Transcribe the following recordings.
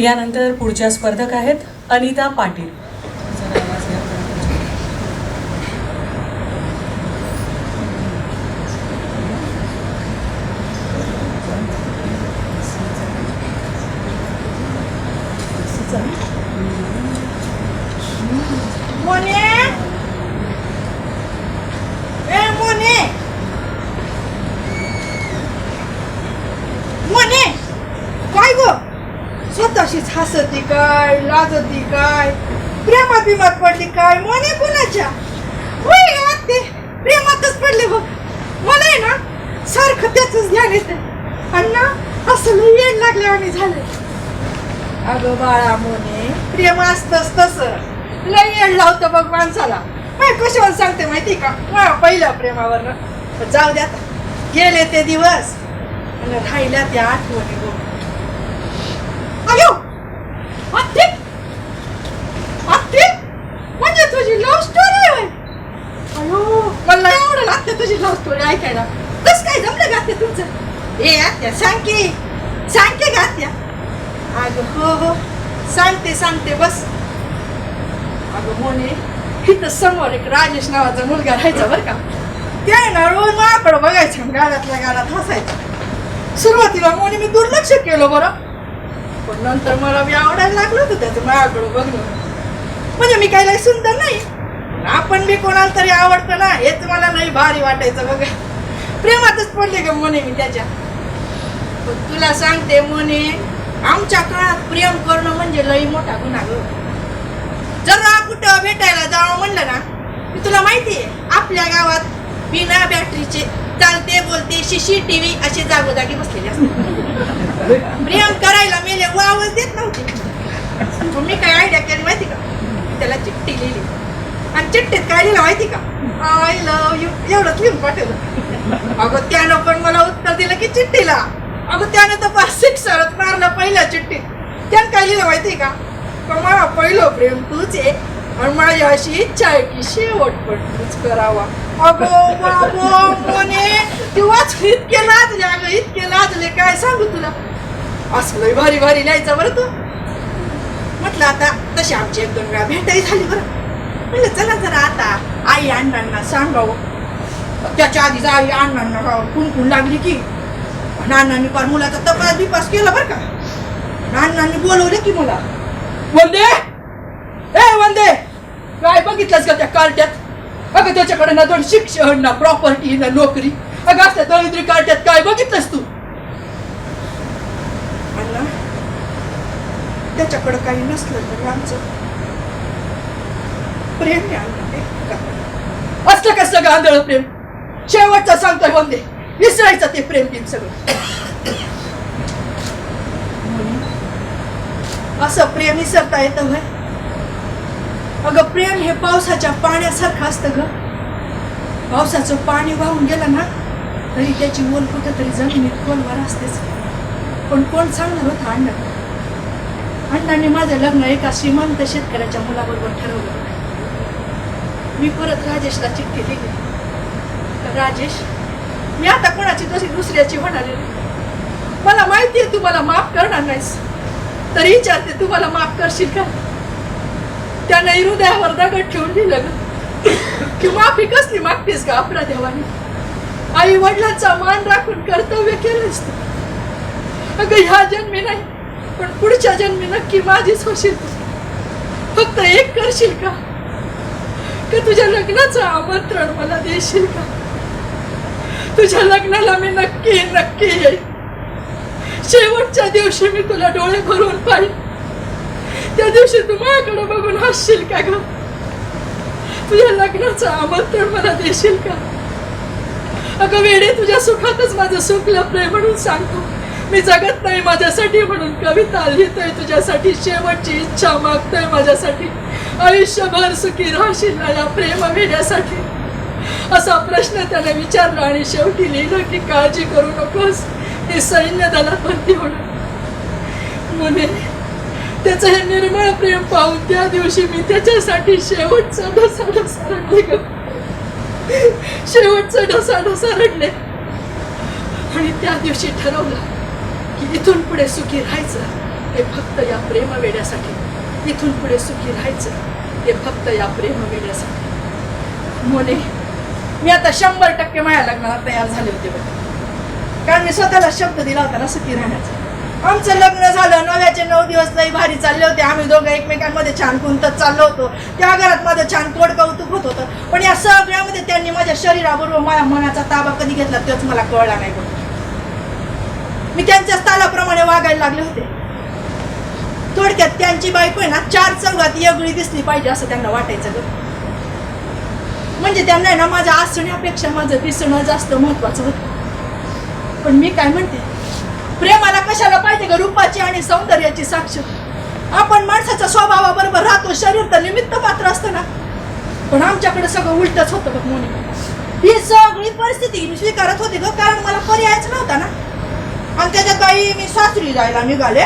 यानंतर पुढच्या स्पर्धक आहेत अनिता पाटील मोने ए मोने मोने काय ग स्वतःशीच हसती काय लाजती काय प्रेमात बिमात पडली काय मने कुणाच्या? होय वाटते प्रेमातच पडले बघ. मला आहे ना सारखं त्याच ध्यान येते आणि ना असं येण लागले आणि झाले अगं बाळा मोने प्रेम असतच तसं. लय येण लावतं बघ माणसाला. काय कशावर सांगते माहिती का? माझ्या पहिल्या प्रेमावर जाऊ द्या आता. गेले ते दिवस. आणि राहिल्या त्या आठवणी बघ. अयो आत्ते आत्ते म्हणजे तुझी लव्ह स्टोरी आहे अयो मला एवढं लागतं तुझी लव्ह स्टोरी ऐकायला. कस काय जमलं गाते तुमचं? ए आत्या सांग की सांग की गात्या अगं हो हो. सांगते सांगते बस. अगं मोने इथं समोर एक राजेश नावाचा मुलगा राहायचा बरं का. त्या ना रोज माझ्याकडं बघायचं गाड्यातल्या गाड्यात हसायचं. सुरुवातीला मोने मी दुर्लक्ष केलं बरं. पण नंतर मला मी आवडायला लागलं होतं त्याचं माझ्याकडं बघणं. म्हणजे मी काही लई सुंदर नाही. आपण बी कोणाला तरी आवडतं ना हेच मला नाही भारी वाटायचं बघा. प्रेमातच पडले ग मोने मी त्याच्या? पण तुला सांगते मोने आमच्या काळात प्रेम करणं म्हणजे लई मोठा गुन्हा ग. जरा कुठं भेटायला जावं म्हणलं ना मी तुला माहिती आहे आपल्या गावात बिना बॅटरीचे चालते बोलते शिशी टीव्ही असे जागोजागी बसलेले असतात. प्रेम करायला मेले वावच देत नव्हते. मी काय आयडिया केली माहिती का? त्याला चिठ्ठी लिहिली. आणि चिठ्ठीत काय लिहिलं माहिती का? आय लव्ह यू एवढंच लिहून पाठवलं. अगं त्यानं पण मला उत्तर दिलं की चिठ्ठीला. अगं त्यानं तर पाच सरत मारलं पहिल्या चिठ्ठीत. त्यानं काय लिहिलं माहिती का? पण मला पहिलं प्रेम तूच आहे. आणि माझी अशी इच्छा आहे की शेवट पण तूच करावा. अगो बाबो मोने तू इतके लाजले. अगं इतके लाजले. काय सांगू तुला? असं लय भारी भारी लिहायचं बरं तू. म्हटलं आता तशी आमची एक दोन वेळा भेटाई झाली बरं. म्हणलं चला जरा आता. आई अण्णांना सांगावं. त्याच्या आधीच आई अण्णांना कुंकून लागली की. अण्णांनी पार मुलाचा तपास बिपास केला बरं का? नानांनी बोलवले की मला. वंदे! ए वंदे! काय बघितलंस का त्या कार्ट्यात? अगं त्याच्याकडे ना दोन शिक्षण ना प्रॉपर्टी ना नोकरी. अगं असल्या दरिद्री कार्ट्यात काय बघितलंस तू? अण्णा त्याच्याकडे काही नसलं तरी आमचं प्रेम का? असलं कसलं गांधळ प्रेम? शेवटचं सांगतोय वंदे. विसरायचं ते प्रेम बिन सगळं. असं प्रेम विसरता येतं व्हय अगं प्रेम हे पावसाच्या पाण्यासारखं असतं ग. पावसाचं पाणी वाहून गेलं ना तरी त्याची ओल कुठं तरी जमिनीत खोलवर असतेच. पण कोण सांगणार होतं अण्णा अण्णाने माझं लग्न एका श्रीमंत शेतकऱ्याच्या मुलाबरोबर ठरवलं. मी परत राजेशला चिठ्ठी दिली. तर राजेश मी आता कोणाची तशी दुसऱ्याची होणार मला माहिती आहे तू मला माफ करणार नाहीस. तरी विचारते तू मला माफ करशील का? त्यानं हृदयावर दगड ठेवून दिलं ग की माफी कसली मागतेस का अपराध्यावानी आई वडिलांचा मान राखून कर्तव्य केलंस अगं ह्या जन्मी नाही पण पुढच्या जन्मी नक्की माझीच होशील फक्त एक करशील का? का तुझ्या लग्नाचं आमंत्रण मला देशील का? तुझ्या लग्नाला मी नक्की नक्की येईल शेवटच्या दिवशी मी तुला डोळे भरून पाहिजे त्या दिवशी तू माझ्याकडे बघून हसशील का ग? तुझ्या लग्नाचं आमंत्रण मला देशील का? अगं वेडे तुझ्या सुखातच माझं सुख लपलंय म्हणून सांगतो. मी जगत नाही माझ्यासाठी म्हणून कविता लिहितोय तुझ्यासाठी. शेवटची इच्छा मागतोय माझ्यासाठी. आयुष्यभर सुखी राहशील मला या प्रेम भेण्यासाठी असा प्रश्न त्याने विचारला आणि शेवटी लिहिलं की काळजी करू नकोस. हे सैन्य दलात भरती होणार मुने त्याचं हे निर्मळ प्रेम पाहून त्या दिवशी मी त्याच्यासाठी शेवटचा ढसा ढसा रडले ग. शेवटचा ढसा ढसा रडले. आणि त्या दिवशी ठरवलं की इथून पुढे सुखी राहायचं हे फक्त या प्रेम वेड्यासाठी. इथून पुढे सुखी राहायचं हे फक्त या प्रेम वेड्यासाठी. मोने मी आता शंभर टक्के माझ्या लग्नाला तयार झाले होते बघ. कारण मी स्वतःला शब्द दिला होता ना सुखी राहण्याचा. आमचं लग्न झालं नव्याचे नऊ दिवस लई भारी चालले होते. आम्ही दोघं एकमेकांमध्ये छान गुंतत चाललो होतो. त्या घरात माझं छान तोड कौतुक होत होतं. पण या सगळ्यामध्ये त्यांनी माझ्या शरीराबरोबर माझ्या मनाचा ताबा कधी घेतला तेच मला कळला नाही बघ. मी त्यांच्याच स्थानाप्रमाणे वागायला लागले होते. थोडक्यात त्यांची बायको आहे ना चार चौघात वेगळी दिसली पाहिजे असं त्यांना वाटायचं ग. म्हणजे त्यांना आहे ना माझ्या असण्यापेक्षा माझं दिसणं जास्त महत्वाचं होतं. पण मी काय म्हणते प्रेमाला कशाला पाहिजे ग? रूपाची आणि सौंदर्याची साक्ष. आपण माणसाच्या स्वभावाबरोबर राहतो शरीर तर निमित्त मात्र असतं ना. पण आमच्याकडे सगळं उलटच होतं बघ मोनी ही सगळी परिस्थिती मी स्वीकारत होती ग कारण मला पर्यायच नव्हता ना. आणि त्याच्यात बाई मी सासरी जायला निघाले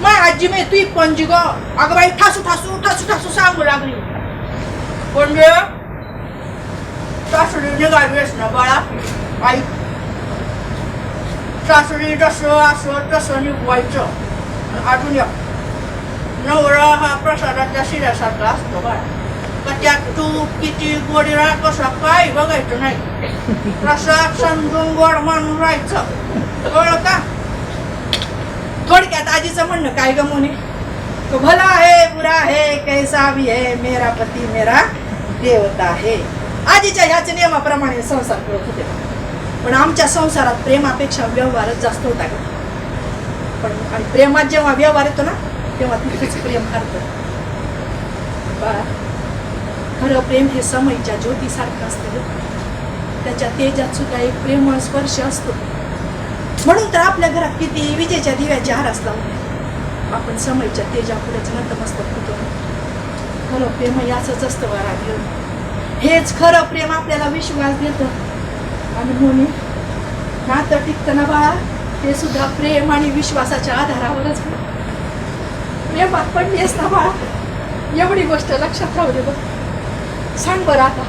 माय आजी मी तू पणजी ग अगं बाई ठासू ठासू ठासू ठासू सांगू लागली म्हणजे सासरी निघालीस ना बाळा आई सासरी जसं असं तसं निघवायचं अजून या नवरा हा प्रसादाच्या शिऱ्यासारखा असतो बाळा का त्यात तूप किती गोडी राहा कसा काय बघायचं नाही प्रसाद समजून गोड मानून राहायचं कळलं का? थोडक्यात आजीचं म्हणणं काय गमवणे तो भला आहे बुरा आहे कैसा भी है मेरा पती मेरा देवता आहे. आजीच्या ह्याच नियमाप्रमाणे संसार करत होते. पण आमच्या संसारात प्रेमापेक्षा व्यवहारच जास्त होता का पण आणि प्रेमात जेव्हा व्यवहार येतो ना तेव्हा तिथेच प्रेम हरतं. खरं प्रेम हे समयच्या ज्योतीसारखं असतं त्याच्या तेजात सुद्धा एक प्रेमळ स्पर्श असतो. म्हणून तर आपल्या घरात किती विजेच्या दिव्याचे हार असतात. आपण समयच्या तेजा पुढेच नतमस्तक होतो खरं प्रेम याचंच असतं वारा हेच खरं प्रेम आपल्याला विश्वास देतं. आणि म्हणून नातं टिकतं ना बाळा? ते सुद्धा प्रेम आणि विश्वासाच्या आधारावरच प्रेमात येस ना बाळा? एवढी गोष्ट लक्षात राहू दे बघ. सांग बरं आता.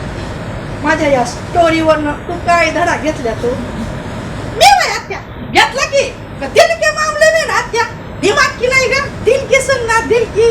माझ्या या स्टोरीवरनं तू काय धडा घेतल्या तो? मी घेतलं की? दिल के मामले में ना क्या दिमाग की नाही ग दिल की सुन ना दिल की.